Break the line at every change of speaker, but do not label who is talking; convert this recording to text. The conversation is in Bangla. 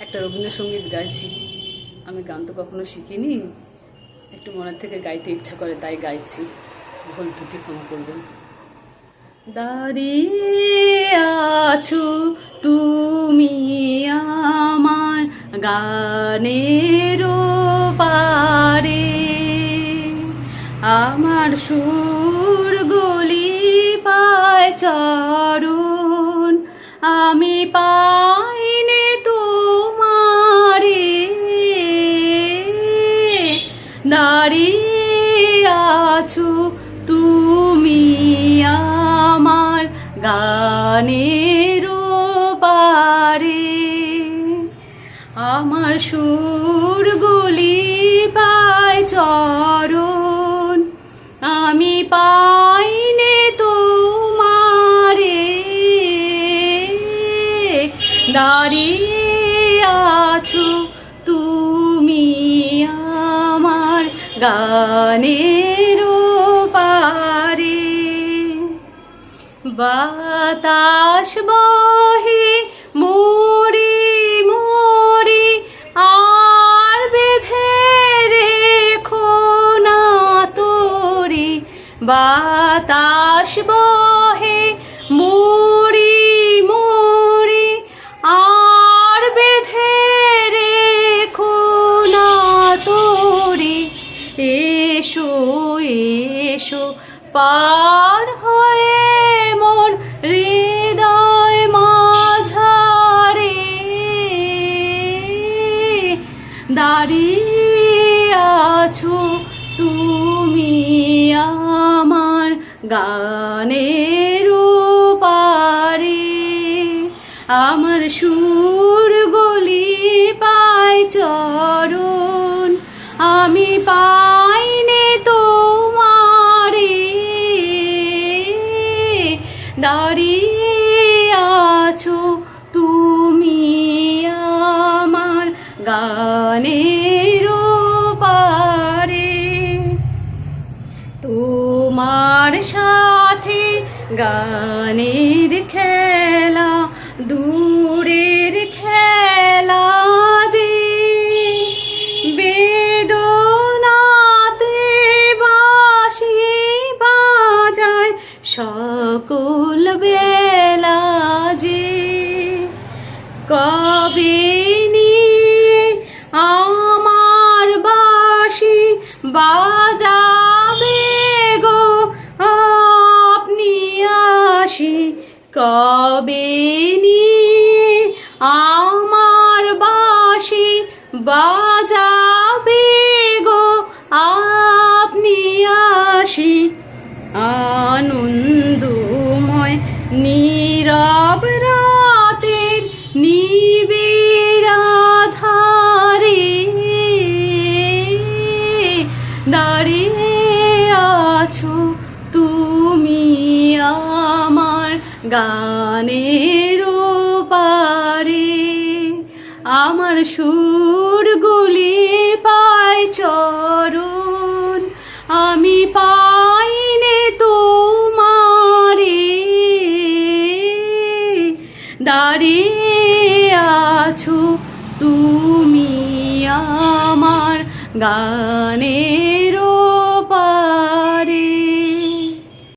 একটা রবীন্দ্রসঙ্গীত গাইছি। আমি গান তো কখনো শিখিনি। একটু মনের থেকে গাইতে ইচ্ছা করে, তাই গাইছি। ভুল ত্রুটি ক্ষমা করবেন। দাঁড়িয়ে আছো তুমি আমার গানের পারে আমার সুর গলি পায় চরণ। আমি পাইনে পারে, আমার সুরগুলি পায় চরণ। আমি পাইনে তোমারে, দাঁড়িয়ে আছো তুমি আমার পারে বাতাস বহে বাতাস বহে, মুড়ি মুড়ি, আর বেঁধে রেখো না তোরি। এসো এসো, পার হয়ে মোর হৃদয় গানের পারে আমার সুর গলি পায় চরণ আমি পাইনে গানের খেলা, দূরের খেলা যে বেদনাতে বাসি বাজায় সকল বেলা যে কবে আমার বাসি বাজাবে কবে নিয়ে আমার বাসি বাজাবে গানের পারে আমার সুরগুলি পায় চরণ। আমি পাইনে তোমারে দাঁড়িয়ে আছো তুমি আমার গানের